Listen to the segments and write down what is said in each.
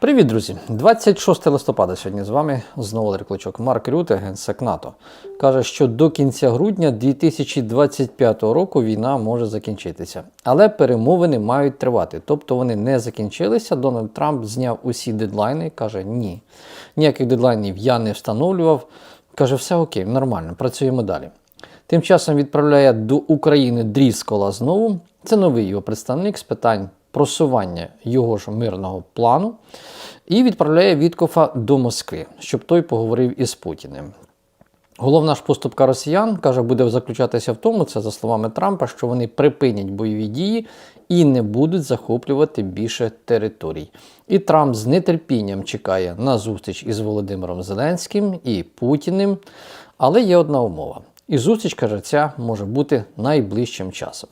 Привіт, друзі! 26 листопада сьогодні з вами знову Кличок. Марк Рюте, генсек НАТО, каже, що до кінця грудня 2025 року війна може закінчитися. Але перемовини мають тривати. Тобто вони не закінчилися. Дональд Трамп зняв усі дедлайни. Каже, ні. Ніяких дедлайнів я не встановлював. Каже, все окей, нормально, працюємо далі. Тим часом відправляє до України Дріскола знову. Це новий його представник з питань просування його ж мирного плану і відправляє Віткофа до Москви, щоб той поговорив із Путіним. Головна ж поступка росіян каже, буде заключатися в тому, це за словами Трампа, що вони припинять бойові дії і не будуть захоплювати більше територій. І Трамп з нетерпінням чекає на зустріч із Володимиром Зеленським і Путіним. Але є одна умова. І зустріч, каже, може бути найближчим часом.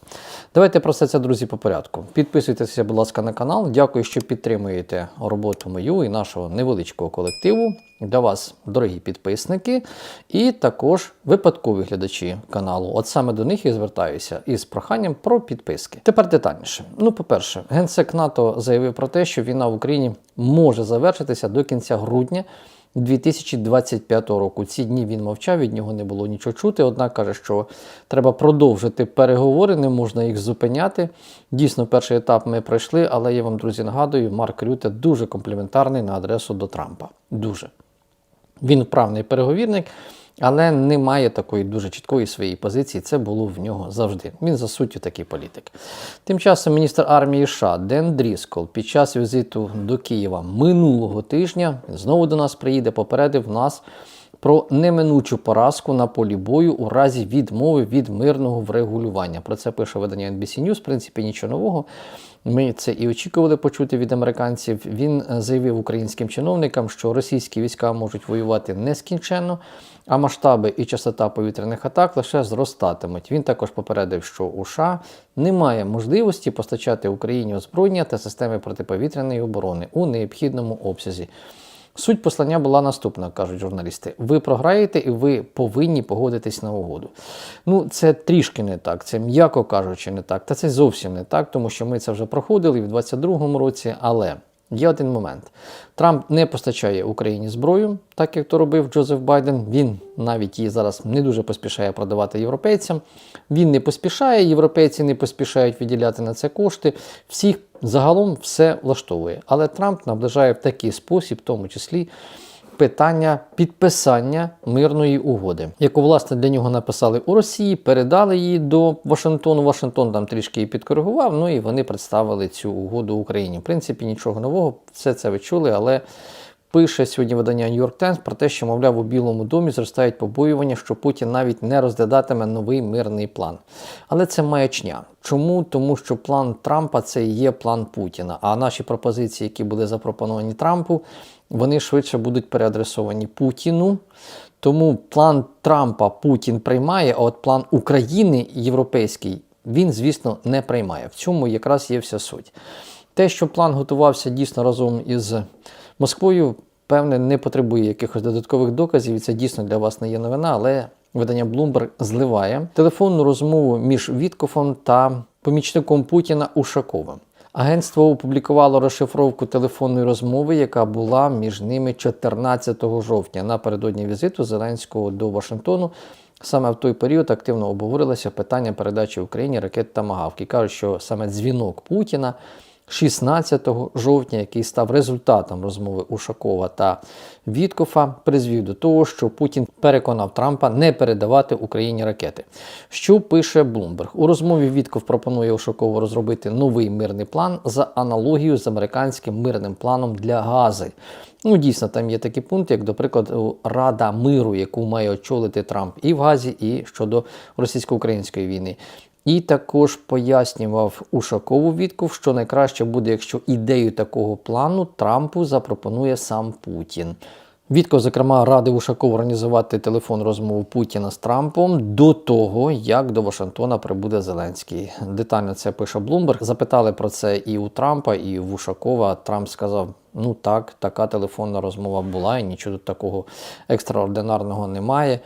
Давайте про все це, друзі, по порядку. Підписуйтеся, будь ласка, на канал. Дякую, що підтримуєте роботу мою і нашого невеличкого колективу. Для вас, дорогі підписники, і також випадкові глядачі каналу. От саме до них і звертаюся із проханням про підписки. Тепер детальніше. Ну, по-перше, генсек НАТО заявив про те, що війна в Україні може завершитися до кінця грудня. 2025 року. Ці дні він мовчав, від нього не було нічого чути. Однак каже, що треба продовжити переговори, не можна їх зупиняти. Дійсно, перший етап ми пройшли, але я вам, друзі, нагадую, Марк Рюте дуже компліментарний на адресу до Трампа. Дуже. Він вправний переговірник. Але не має такої дуже чіткої своєї позиції. Це було в нього завжди. Він за суттю такий політик. Тим часом міністр армії США Ден Дріскол під час візиту до Києва минулого тижня знову до нас приїде, попередив нас про неминучу поразку на полі бою у разі відмови від мирного врегулювання. Про це пише видання NBC News, в принципі, нічого нового. Ми це і очікували почути від американців. Він заявив українським чиновникам, що російські війська можуть воювати нескінченно, а масштаби і частота повітряних атак лише зростатимуть. Він також попередив, що у США немає можливості постачати Україні озброєння та системи протиповітряної оборони у необхідному обсязі. Суть послання була наступна, кажуть журналісти. Ви програєте і ви повинні погодитись на угоду. Ну, це трішки не так, це м'яко кажучи, не так. Та це зовсім не так, тому що ми це вже проходили в 2022 році. Але є один момент: Трамп не постачає Україні зброю, так як то робив Джозеф Байден. Він навіть її зараз не дуже поспішає продавати європейцям. Він не поспішає, європейці не поспішають виділяти на це кошти. Всіх загалом все влаштовує. Але Трамп наближає в такий спосіб, в тому числі. Питання підписання мирної угоди, яку власне для нього написали у Росії, передали її до Вашингтону. Вашингтон там трішки її підкоригував. Ну і вони представили цю угоду Україні. В принципі, нічого нового, все це ви чули, але Пише сьогодні видання New York Times про те, що, мовляв, у Білому домі зростають побоювання, що Путін навіть не розглядатиме новий мирний план. Але це маячня. Чому? Тому що план Трампа це і є план Путіна. А наші пропозиції, які були запропоновані Трампу, вони швидше будуть переадресовані Путіну. Тому план Трампа Путін приймає, а от план України європейський він, звісно, не приймає. В цьому якраз є вся суть. Те, що план готувався дійсно разом із Москвою, певне, не потребує якихось додаткових доказів, і це дійсно для вас не є новина, але видання Bloomberg зливає телефонну розмову між Віткофом та помічником Путіна Ушаковим. Агентство опублікувало розшифровку телефонної розмови, яка була між ними 14 жовтня напередодні візиту Зеленського до Вашингтону. Саме в той період активно обговорилося питання передачі Україні ракет та Магавки. Кажуть, що саме дзвінок Путіна 16 жовтня, який став результатом розмови Ушакова та Віткофа, призвів до того, що Путін переконав Трампа не передавати Україні ракети. Що пише Блумберг? У розмові Вітков пропонує Ушакову розробити новий мирний план за аналогією з американським мирним планом для Гази. Ну, дійсно, там є такі пункти, як, до прикладу, Рада миру, яку має очолити Трамп і в Газі, і щодо російсько-української війни. І також пояснював Ушакову Вітков, що найкраще буде, якщо ідею такого плану Трампу запропонує сам Путін. Вітков, зокрема, радив Ушакову організувати телефон розмову Путіна з Трампом до того, як до Вашингтона прибуде Зеленський. Детально це пише Блумберг. Запитали про це і у Трампа, і у Ушакова. Трамп сказав: ну так, така телефонна розмова була, і нічого тут такого екстраординарного немає.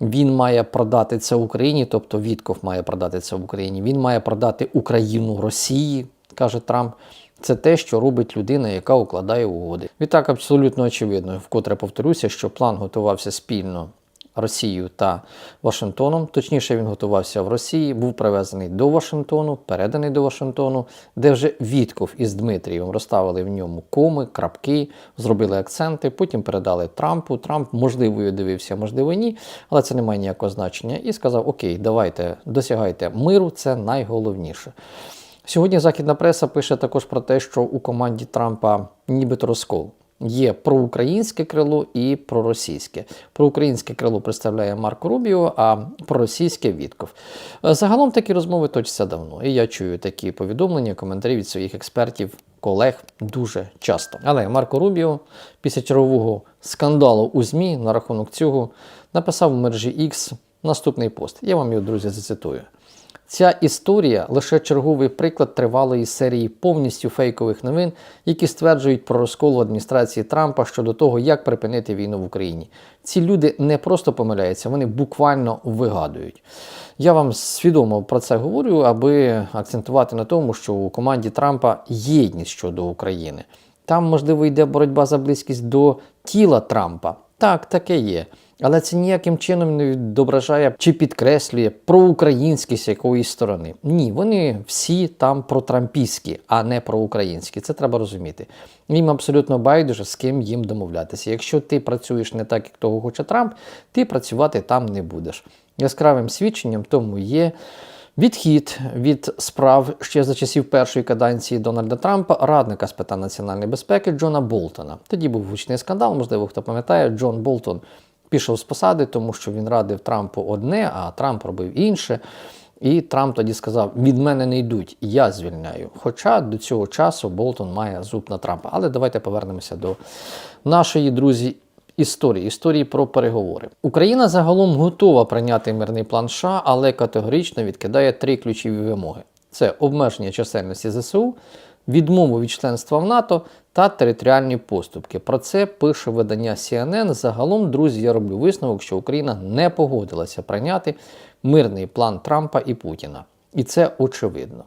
Він має продати це Україні, тобто Вітков має продати це в Україні. Він має продати Україну Росії, каже Трамп. Це те, що робить людина, яка укладає угоди. Відтак абсолютно очевидно, вкотре повторюся, що план готувався спільно Росією та Вашингтоном. Точніше, він готувався в Росії, був привезений до Вашингтону, переданий до Вашингтону, де вже Вітков із Дмитрієм розставили в ньому коми, крапки, зробили акценти. Потім передали Трампу. Трамп, можливо, і дивився, можливо, ні, але це не має ніякого значення. І сказав: Окей, давайте досягайте миру, це найголовніше. Сьогодні західна преса пише також про те, що у команді Трампа нібито розкол. Є проукраїнське крило і проросійське. Проукраїнське крило представляє Марко Рубіо, а проросійське Вітков. Загалом такі розмови точаться давно, і я чую такі повідомлення, коментарі від своїх експертів, колег дуже часто. Але Марко Рубіо після чергового скандалу у ЗМІ на рахунок цього написав в мережі X наступний пост. Я вам його, друзі, зацитую. Ця історія лише черговий приклад тривалої серії повністю фейкових новин, які стверджують про розкол адміністрації Трампа щодо того, як припинити війну в Україні. Ці люди не просто помиляються, вони буквально вигадують. Я вам свідомо про це говорю, аби акцентувати на тому, що у команді Трампа єдність щодо України. Там, можливо, йде боротьба за близькість до тіла Трампа. Так, таке є. Але це ніяким чином не відображає чи підкреслює проукраїнськість якоїсь сторони. Ні, вони всі там протрампійські, а не проукраїнські. Це треба розуміти. Їм абсолютно байдуже, з ким їм домовлятися. Якщо ти працюєш не так, як того хоче Трамп, ти працювати там не будеш. Яскравим свідченням тому є. Відхід від справ ще за часів першої каденції Дональда Трампа, радника з питань національної безпеки Джона Болтона. Тоді був гучний скандал, можливо, хто пам'ятає, Джон Болтон пішов з посади, тому що він радив Трампу одне, а Трамп робив інше. І Трамп тоді сказав: від мене не йдуть, я звільняю. Хоча до цього часу Болтон має зуб на Трампа. Але давайте повернемося до нашої друзі. Історії, історії про переговори. Україна загалом готова прийняти мирний план США, але категорично відкидає три ключові вимоги: це обмеження чисельності ЗСУ, відмову від членства в НАТО та територіальні поступки. Про це пише видання CNN. Загалом, друзі, я роблю висновок, що Україна не погодилася прийняти мирний план Трампа і Путіна. І це очевидно.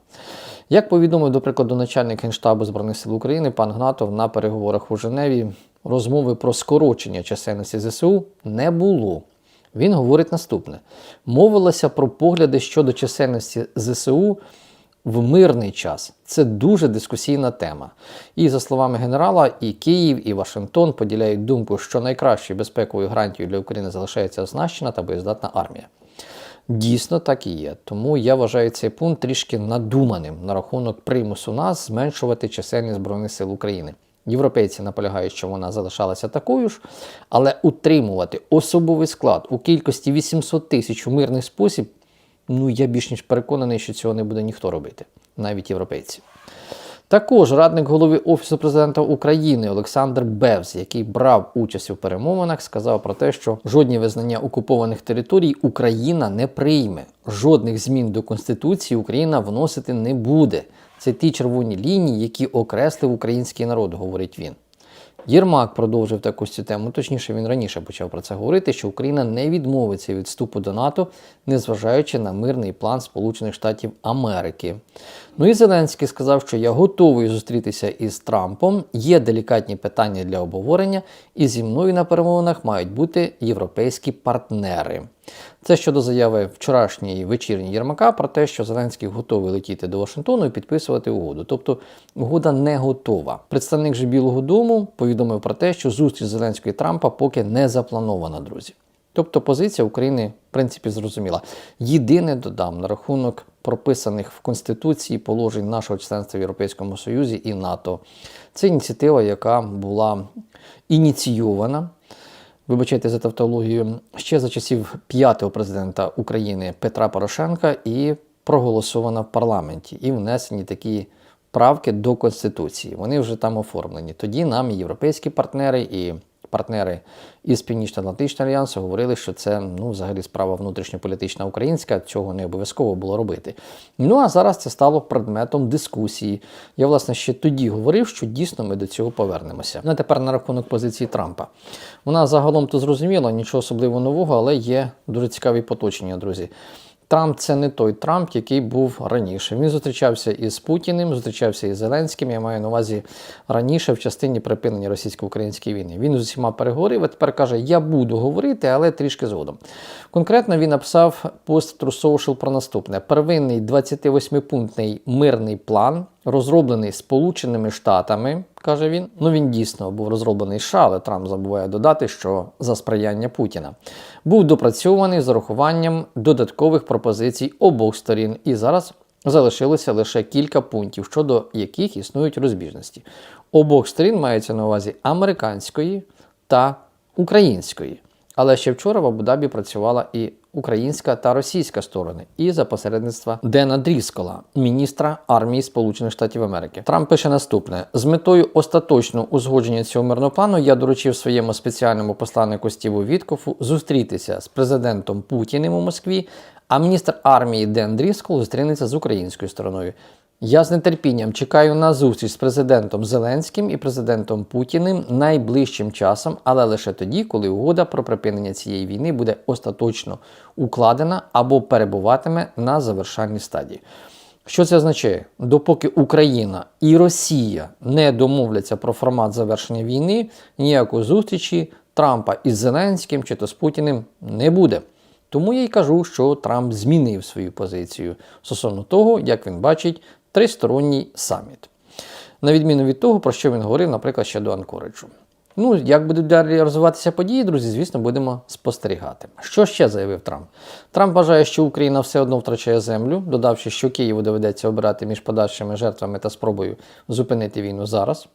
Як повідомив, до прикладу, начальник Генштабу Збройних сил України пан Гнатов на переговорах у Женеві, розмови про скорочення чисельності ЗСУ не було. Він говорить наступне: мовилося про погляди щодо чисельності ЗСУ в мирний час. Це дуже дискусійна тема. І за словами генерала, і Київ, і Вашингтон поділяють думку, що найкращою безпековою гарантією для України залишається оснащена та боєздатна армія. Дійсно так і є. Тому я вважаю цей пункт трішки надуманим на рахунок примусу нас зменшувати чисельність Збройних сил України. Європейці наполягають, що вона залишалася такою ж, але утримувати особовий склад у кількості 800 тисяч у мирний спосіб, ну я більш ніж переконаний, що цього не буде ніхто робити, навіть європейці. Також радник голови Офісу президента України Олександр Бевз, який брав участь у перемовинах, сказав про те, що жодні визнання окупованих територій Україна не прийме. Жодних змін до Конституції Україна вносити не буде. Це ті червоні лінії, які окреслив український народ, говорить він. Єрмак продовжив таку цю тему, точніше, він раніше почав про це говорити, що Україна не відмовиться від вступу до НАТО, незважаючи на мирний план Сполучених Штатів Америки. Ну і Зеленський сказав, що я готовий зустрітися із Трампом. Є делікатні питання для обговорення, і зі мною на перемовинах мають бути європейські партнери. Це щодо заяви вчорашньої вечірньої Єрмака про те, що Зеленський готовий летіти до Вашингтону і підписувати угоду. Тобто угода не готова. Представник же Білого Дому повідомив про те, що зустріч Зеленського і Трампа поки не запланована, друзі. Тобто позиція України, в принципі, зрозуміла. Єдине додам на рахунок прописаних в Конституції положень нашого членства в Європейському Союзі і НАТО. Це ініціатива, яка була ініційована. Вибачайте за тавтологію, ще за часів п'ятого президента України Петра Порошенка і проголосована в парламенті, і внесені такі правки до Конституції. Вони вже там оформлені. Тоді нам європейські партнери, і партнери із Північно-Атлантичного альянсу говорили, що це ну, взагалі справа внутрішньополітична українська, цього не обов'язково було робити. Ну а зараз це стало предметом дискусії. Я, власне, ще тоді говорив, що дійсно ми до цього повернемося. Ну а тепер на рахунок позиції Трампа. Вона загалом то зрозуміла, нічого особливо нового, але є дуже цікаві поточення, друзі. Трамп це не той Трамп, який був раніше. Він зустрічався із Путіним, зустрічався із Зеленським. Я маю на увазі раніше в частині припинення російсько-української війни. Він з усіма переговорив, а тепер каже: Я буду говорити, але трішки згодом. Конкретно він написав пост Social про наступне: первинний 28-пунктний мирний план, розроблений Сполученими Штатами, каже він. Ну він дійсно був розроблений США, але Трамп забуває додати, що за сприяння Путіна був допрацьований з урахуванням додаткових пропозицій обох сторін. І зараз залишилося лише кілька пунктів, щодо яких існують розбіжності. Обох сторін мається на увазі американської та української. Але ще вчора в Абу-Дабі працювала і українська та російська сторони, і за посередництва Дена Дріскола, міністра армії Сполучених Штатів Америки. Трамп пише наступне: з метою остаточного узгодження цього мирного плану я доручив своєму спеціальному посланнику Стіву Віткофу зустрітися з президентом Путіним у Москві. А міністр армії Ден Дріскол зустрінеться з українською стороною. Я з нетерпінням чекаю на зустріч з президентом Зеленським і президентом Путіним найближчим часом, але лише тоді, коли угода про припинення цієї війни буде остаточно укладена або перебуватиме на завершальній стадії. Що це означає? Допоки Україна і Росія не домовляться про формат завершення війни, ніякої зустрічі Трампа із Зеленським чи то з Путіним не буде. Тому я й кажу, що Трамп змінив свою позицію стосовно того, як він бачить тристоронній саміт. На відміну від того, про що він говорив, наприклад, ще до Анкориджу. Ну, як будуть далі розвиватися події, друзі, звісно, будемо спостерігати. Що ще заявив Трамп? Трамп вважає, що Україна все одно втрачає землю, додавши, що Києву доведеться обирати між подальшими жертвами та спробою зупинити війну зараз.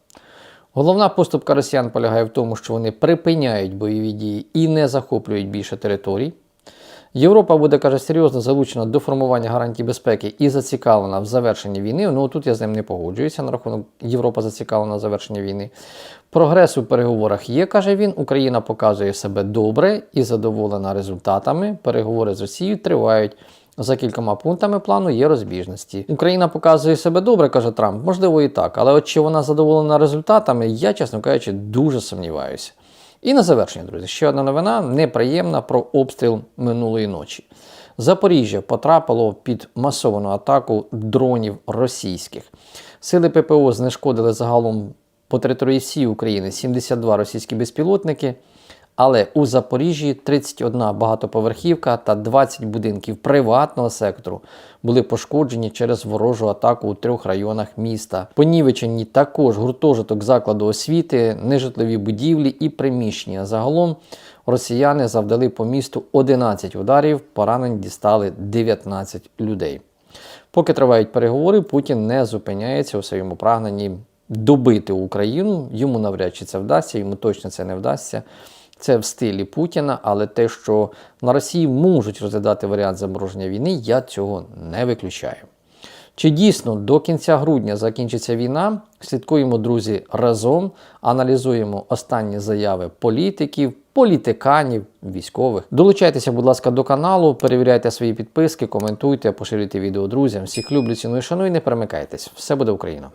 Головна поступка росіян полягає в тому, що вони припиняють бойові дії і не захоплюють більше територій. Європа буде, каже, серйозно залучена до формування гарантій безпеки і зацікавлена в завершенні війни. Ну тут я з ним не погоджуюся на рахунок Європа зацікавлена в завершенні війни. Прогрес у переговорах є, каже він. Україна показує себе добре і задоволена результатами. Переговори з Росією тривають. За кількома пунктами плану є розбіжності. Україна показує себе добре, каже Трамп. Можливо, і так, але от чи вона задоволена результатами, я, чесно кажучи, дуже сумніваюся. І на завершення, друзі, ще одна новина неприємна про обстріл минулої ночі. Запоріжжя потрапило під масовану атаку дронів російських. Сили ППО знешкодили загалом по території всієї України 72 російські безпілотники. Але у Запоріжжі 31 багатоповерхівка та 20 будинків приватного сектору були пошкоджені через ворожу атаку у трьох районах міста. Понівечені також гуртожиток закладу освіти, нежитлові будівлі і приміщення. Загалом росіяни завдали по місту 11 ударів, поранень дістали 19 людей. Поки тривають переговори, Путін не зупиняється у своєму прагненні добити Україну. Йому навряд чи це вдасться, йому точно це не вдасться. Це в стилі Путіна, але те, що на Росії можуть розглядати варіант замороження війни, я цього не виключаю. Чи дійсно до кінця грудня закінчиться війна? Слідкуємо, друзі, разом, аналізуємо останні заяви політиків, політиканів, військових. Долучайтеся, будь ласка, до каналу, перевіряйте свої підписки, коментуйте, поширюйте відео друзям. Всіх люблю, ціную, шаную, не перемикайтесь. Все буде Україна!